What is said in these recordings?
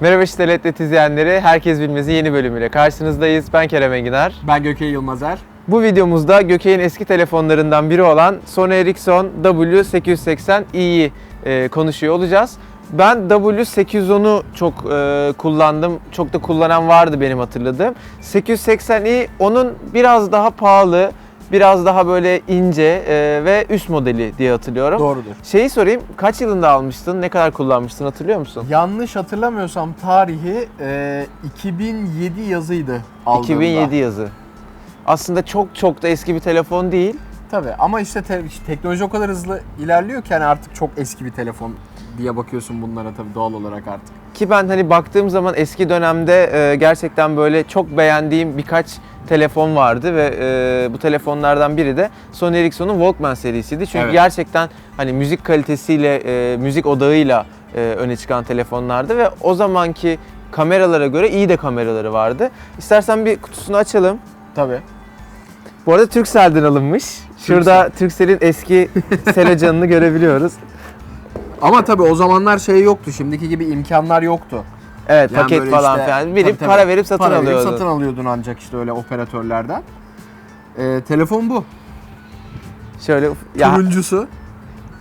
Merhaba işte Letlet izleyenleri, Herkes Bilmez'in yeni bölümüyle karşınızdayız. Ben Kerem Enginar. Ben Gökay Yılmazer. Bu videomuzda Gökay'ın eski telefonlarından biri olan Sony Ericsson W880i'yi e, konuşuyor olacağız. Ben W810'u çok e, kullandım. Çok da kullanan vardı benim hatırladığım. 880i onun biraz daha pahalı, biraz daha böyle ince e, ve üst modeli diye hatırlıyorum. Doğrudur. Şeyi sorayım, kaç yılında almıştın, ne kadar kullanmıştın hatırlıyor musun? Yanlış hatırlamıyorsam tarihi e, 2007 yazıydı aldığımda. 2007 yazı. Aslında çok çok da eski bir telefon değil. Tabii ama işte te- teknoloji o kadar hızlı ilerliyor ki hani artık çok eski bir telefon diye bakıyorsun bunlara tabii doğal olarak artık. Ki ben hani baktığım zaman eski dönemde e, gerçekten böyle çok beğendiğim birkaç telefon vardı ve e, bu telefonlardan biri de Sony Ericsson'un Walkman serisiydi. Çünkü Evet. gerçekten hani müzik kalitesiyle, e, müzik odağıyla e, öne çıkan telefonlardı ve o zamanki kameralara göre iyi de kameraları vardı. İstersen bir kutusunu açalım. Tabii. Bu arada Turkcell'den alınmış. Şurada Turkcell'in eski selocanını görebiliyoruz. Ama tabii o zamanlar şey yoktu. Şimdiki gibi imkanlar yoktu. Evet Yani paket böyle falan işte- filan. Verip tabii tabii. para verip satın Para verip alıyordun. satın alıyordun ancak işte öyle operatörlerden. E, telefon bu. Şöyle ya Turuncusu.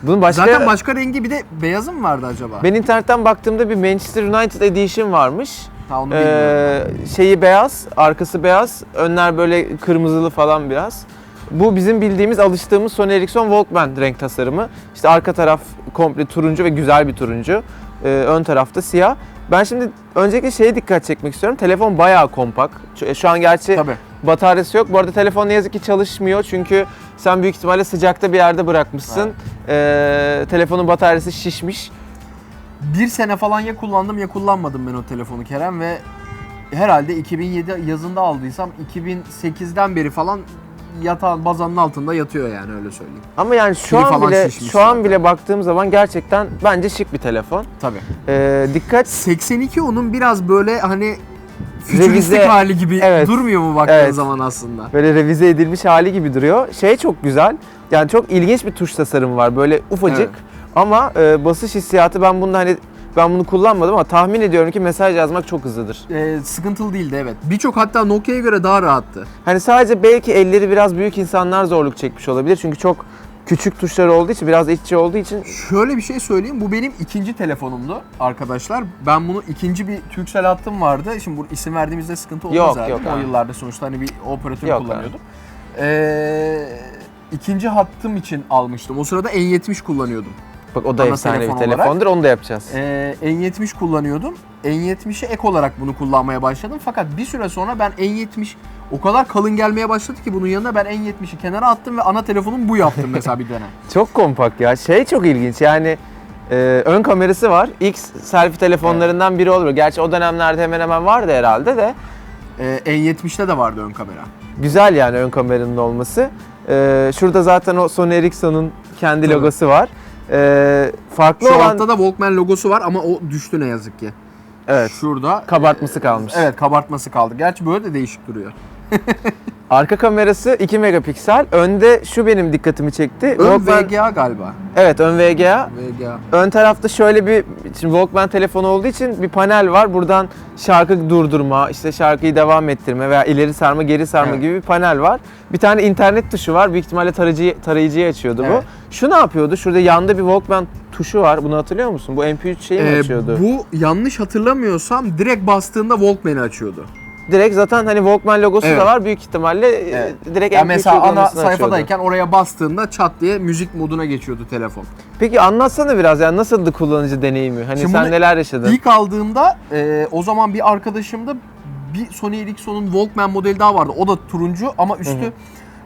bunun başka Zaten başka rengi bir de beyazı mı vardı acaba? ben internetten baktığımda bir Manchester United Edition varmış. Ha, onu bilmiyorum. Ee, şeyi beyaz, arkası beyaz, önler böyle kırmızılı falan biraz. Bu bizim bildiğimiz, alıştığımız Sony Ericsson Walkman renk tasarımı. İşte arka taraf komple turuncu ve güzel bir turuncu. Ee, ön tarafta siyah. Ben şimdi öncelikle şeye dikkat çekmek istiyorum. Telefon bayağı kompakt. Şu- Şu an gerçi Tabii. bataryası yok. Bu arada telefon ne yazık ki çalışmıyor. Çünkü sen büyük ihtimalle sıcakta bir yerde bırakmışsın. Ee, telefonun bataryası şişmiş. Bir sene falan ya kullandım ya kullanmadım ben o telefonu Kerem ve herhalde 2007 yazında aldıysam 2008'den beri falan yatağın bazanın altında yatıyor yani öyle söyleyeyim. Ama yani şu Pili an falan bile şişmiş şu an zaten. bile baktığım zaman gerçekten bence şık bir telefon. Tabii. Ee, dikkat 82 onun biraz böyle hani fütüristik Revize- hali gibi Evet. durmuyor mu baktığın Evet. zaman aslında? böyle revize edilmiş hali gibi duruyor. Şey çok güzel. Yani çok ilginç bir tuş tasarımı var. Böyle ufacık Evet. ama e, basış hissiyatı ben bunda hani ben bunu kullanmadım ama tahmin ediyorum ki mesaj yazmak çok hızlıdır. Ee, sıkıntılı değildi evet. Birçok hatta Nokia'ya göre daha rahattı. Hani sadece belki elleri biraz büyük insanlar zorluk çekmiş olabilir. Çünkü çok küçük tuşlar olduğu için, biraz iççi olduğu için Şöyle bir şey söyleyeyim. Bu benim ikinci telefonumdu arkadaşlar. Ben bunu ikinci bir Turkcell hattım vardı. Şimdi bu isim verdiğimizde sıkıntı olmaz Yok, abi. yok O abi. yıllarda sonuçta hani bir operatör Yok kullanıyordum. Ee, ikinci hattım için almıştım. O sırada N70 kullanıyordum. Bak o da Ana efsane bir telefon olarak. telefondur. Onu da yapacağız. Ee, N70 kullanıyordum. N70'e ek olarak bunu kullanmaya başladım. Fakat bir süre sonra ben N70 o kadar kalın gelmeye başladı ki bunun yanına ben N70'i kenara attım ve ana telefonum bu yaptım mesela bir dönem. Çok kompakt ya. Şey çok ilginç yani e, ön kamerası var. İlk selfie telefonlarından biri olur. Gerçi o dönemlerde hemen hemen vardı herhalde de. Ee, N70'te de vardı ön kamera. Güzel yani ön kameranın olması. E, şurada zaten o Sony Ericsson'un kendi Tabii. logosu var. E, farklı Şu olan altta da Walkman logosu var ama o düştü ne yazık ki. evet, Şurada kabartması kalmış. Evet kabartması kaldı. Gerçi böyle de değişik duruyor. Arka kamerası 2 megapiksel. Önde şu benim dikkatimi çekti. Ön Walkman- VGA galiba. Evet ön VGA. VGA. Ön tarafta şöyle bir şimdi Walkman telefonu olduğu için bir panel var. Buradan şarkı durdurma, işte şarkıyı devam ettirme veya ileri sarma, geri sarma Evet. gibi bir panel var. Bir tane internet tuşu var. Büyük ihtimalle tarayıcıyı, tarayıcıyı açıyordu Evet. bu. Şu ne yapıyordu? Şurada yanda bir Walkman tuşu var. Bunu hatırlıyor musun? Bu MP3 şeyi mi Ee, açıyordu? bu yanlış hatırlamıyorsam direkt bastığında Walkman'i açıyordu. Direkt zaten hani Walkman logosu Evet. da var. Büyük ihtimalle e, Evet. direkt Ya MP3 mesela ana uygulamasını sayfadayken açıyordu. oraya bastığında çat diye müzik moduna geçiyordu telefon. Peki anlatsana biraz yani nasıldı kullanıcı deneyimi? Hani Şimdi sen bunu neler yaşadın? İlk aldığımda e, o zaman bir arkadaşımda bir Sony Ericsson'un Walkman modeli daha vardı. O da turuncu ama üstü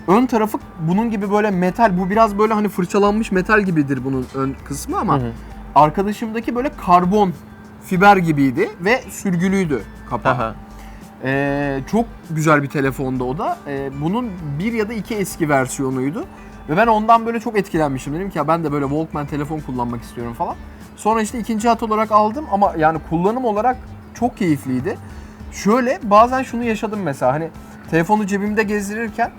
ön tarafı bunun gibi böyle metal. Bu biraz böyle hani fırçalanmış metal gibidir bunun ön kısmı ama Hı hı. arkadaşımdaki böyle karbon fiber gibiydi ve sürgülüydü kapağı. Aha. Ee, çok güzel bir telefondu o da. Ee, bunun bir ya da iki eski versiyonuydu. Ve ben ondan böyle çok etkilenmiştim. Dedim ki ya ben de böyle Walkman telefon kullanmak istiyorum falan. Sonra işte ikinci hat olarak aldım ama yani kullanım olarak çok keyifliydi. Şöyle bazen şunu yaşadım mesela hani telefonu cebimde gezdirirken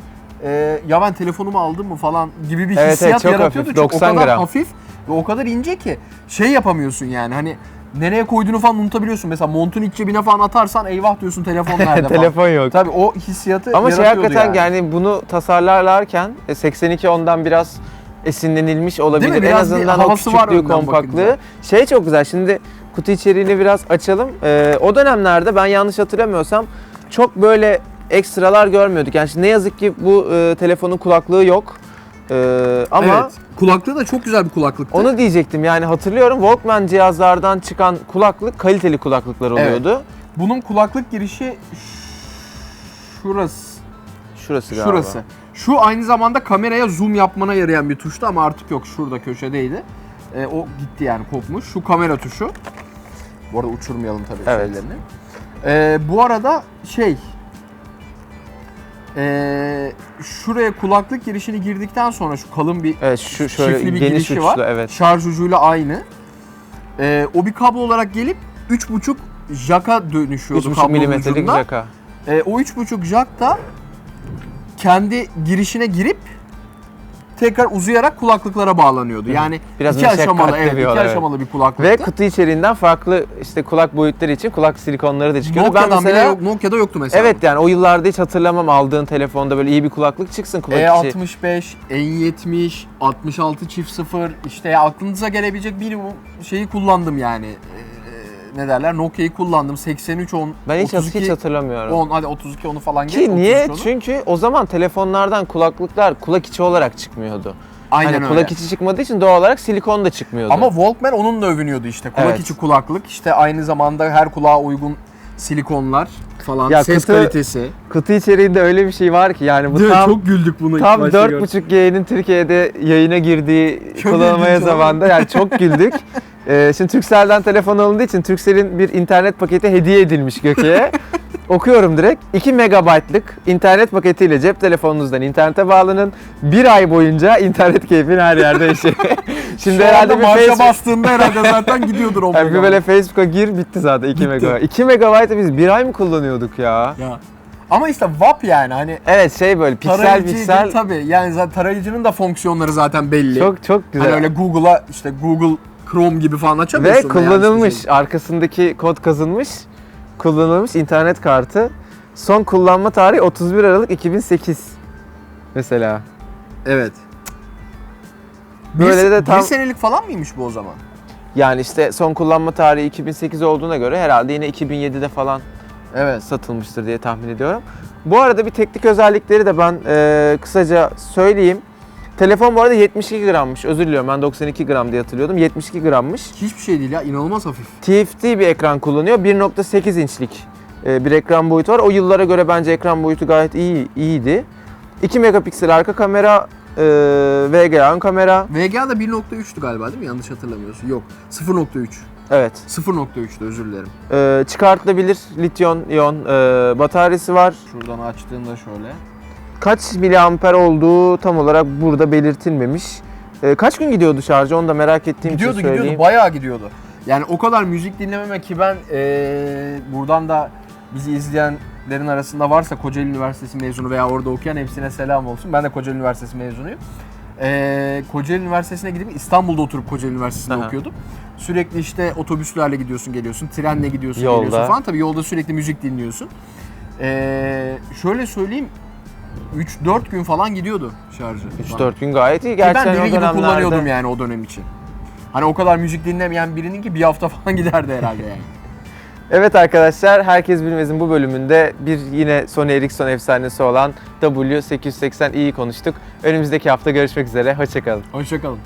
e, ya ben telefonumu aldım mı falan gibi bir Evet, hissiyat evet, çok yaratıyordu. hafif, Çünkü 90 o kadar gram. hafif ve o kadar ince ki şey yapamıyorsun yani hani nereye koyduğunu falan unutabiliyorsun. Mesela montun iç cebine falan atarsan eyvah diyorsun telefon nerede falan. Telefon yok. Tabii o hissiyatı Ama şey hakikaten yani. bunu tasarlarlarken e, 82 ondan biraz esinlenilmiş olabilir. En Biraz bir azından o havası var küçüklüğü, önden kompaktlığı. bakınca. Şey çok güzel. Şimdi kutu içeriğini biraz açalım. Ee, o dönemlerde ben yanlış hatırlamıyorsam çok böyle ekstralar görmüyorduk. Yani şimdi ne yazık ki bu e, telefonun kulaklığı yok. Ee, ama Evet. Kulaklığı da çok güzel bir kulaklıktı. onu diyecektim. Yani hatırlıyorum Walkman cihazlardan çıkan kulaklık kaliteli kulaklıklar Evet. oluyordu. Bunun kulaklık girişi şurası. Şurası galiba. Şurası. Şu aynı zamanda kameraya zoom yapmana yarayan bir tuştu ama artık yok. Şurada köşedeydi. E, o gitti yani kopmuş. Şu kamera tuşu. Bu arada uçurmayalım tabii Evet. şeylerini. E, bu arada şey... E, şuraya kulaklık girişini girdikten sonra şu kalın bir Evet şu şöyle çiftli bir geniş girişi uçlu var. evet. Şarj ucuyla aynı. E, o bir kablo olarak gelip 3.5 jaka dönüşüyordu 3,5 kablonun milimetrelik jaka. E, o 3.5 jack da kendi girişine girip tekrar uzayarak kulaklıklara bağlanıyordu. Yani Biraz iki aşamalı, evet, bir iki evet. aşamalı bir kulaklıktı. Ve kutu içeriğinden farklı işte kulak boyutları için kulak silikonları da çıkıyordu. Nokia'dan ben mesela bile yok, Nokia'da yoktu mesela. Evet yani o yıllarda hiç hatırlamam aldığın telefonda böyle iyi bir kulaklık çıksın kulak içi. E65, N70, 66 çift 0 işte aklınıza gelebilecek bir şeyi kullandım yani. Ne derler? Nokia'yı kullandım. 83 10 Ben hiç, 32 hiç hatırlamıyorum. 10 hadi 32 onu falan geç. Ki niye? 33 onu. Çünkü o zaman telefonlardan kulaklıklar kulak içi olarak çıkmıyordu. Aynen hani öyle. kulak içi çıkmadığı için doğal olarak silikon da çıkmıyordu. Ama Walkman onunla övünüyordu işte. Kulak Evet. içi kulaklık. işte aynı zamanda her kulağa uygun silikonlar falan. Ya ses kutu- kalitesi. kutu içeriğinde öyle bir şey var ki yani bu Değil tam Çok güldük buna. Tam 4.5G'nin Türkiye'de yayına girdiği Çok kullanılmaya ilginç zamanda yani çok güldük. Ee, şimdi Turkcell'den telefon alındığı için Turkcell'in bir internet paketi hediye edilmiş Göke'ye. Okuyorum direkt. 2 megabaytlık internet paketiyle cep telefonunuzdan internete bağlanın. Bir ay boyunca internet keyfini her yerde yaşayın. Şimdi Şu herhalde bir Facebook, bastığında herhalde zaten gidiyordur o yani bir böyle Facebook'a gir bitti zaten 2 Bitti. megabayt. 2 megabaytı biz bir ay mı kullanıyorduk ya? Ya. Ama işte WAP yani hani Evet şey böyle piksel piksel tabii yani zaten tarayıcının da fonksiyonları zaten belli. çok çok güzel. Hani öyle Google'a işte Google Chrome gibi falan Ve açamıyorsun. veya kullanılmış, işte arkasındaki kod kazınmış, kullanılmış internet kartı. Son kullanma tarihi 31 Aralık 2008 mesela. Evet. Böyle bir, de tam bir senelik falan mıymış bu o zaman? yani işte son kullanma tarihi 2008 olduğuna göre herhalde yine 2007'de falan Evet. satılmıştır diye tahmin ediyorum. Bu arada bir teknik özellikleri de ben e, kısaca söyleyeyim. Telefon bu arada 72 grammış. Özür diliyorum ben 92 gram diye hatırlıyordum. 72 grammış. Hiçbir şey değil ya inanılmaz hafif. TFT bir ekran kullanıyor. 1.8 inçlik e, bir ekran boyutu var. O yıllara göre bence ekran boyutu gayet iyi iyiydi. 2 megapiksel arka kamera, e, VGA ön kamera. VGA da 1.3'tü galiba değil mi? Yanlış hatırlamıyorsun. Yok. 0.3. Evet. 0.3'tü özür dilerim. E, çıkartılabilir lityum iyon e, bataryası var. Şuradan açtığında şöyle. Kaç miliamper olduğu tam olarak burada belirtilmemiş. E, kaç gün gidiyordu şarjı onu da merak ettiğim Gidiyordu için söyleyeyim. gidiyordu bayağı gidiyordu. Yani o kadar müzik dinlememe ki ben eee, buradan da bizi izleyenlerin arasında varsa Kocaeli Üniversitesi mezunu veya orada okuyan hepsine selam olsun. Ben de Kocaeli Üniversitesi mezunuyum. Eee Kocaeli Üniversitesi'ne gidip İstanbul'da oturup Kocaeli Üniversitesi'nde Aha. okuyordum. Sürekli işte otobüslerle gidiyorsun geliyorsun, trenle gidiyorsun Yolda. geliyorsun falan. Tabii yolda sürekli müzik dinliyorsun. Eee, şöyle söyleyeyim 3-4 gün falan gidiyordu şarjı. 3-4 gün gayet iyi. Ki Gerçi ben hani deli gibi dönemlerde- kullanıyordum yani o dönem için. Hani o kadar müzik dinlemeyen birinin ki bir hafta falan giderdi herhalde yani. Evet arkadaşlar, Herkes Bilmez'in bu bölümünde bir yine Sony Ericsson efsanesi olan W880i'yi konuştuk. Önümüzdeki hafta görüşmek üzere, hoşçakalın. Hoşçakalın.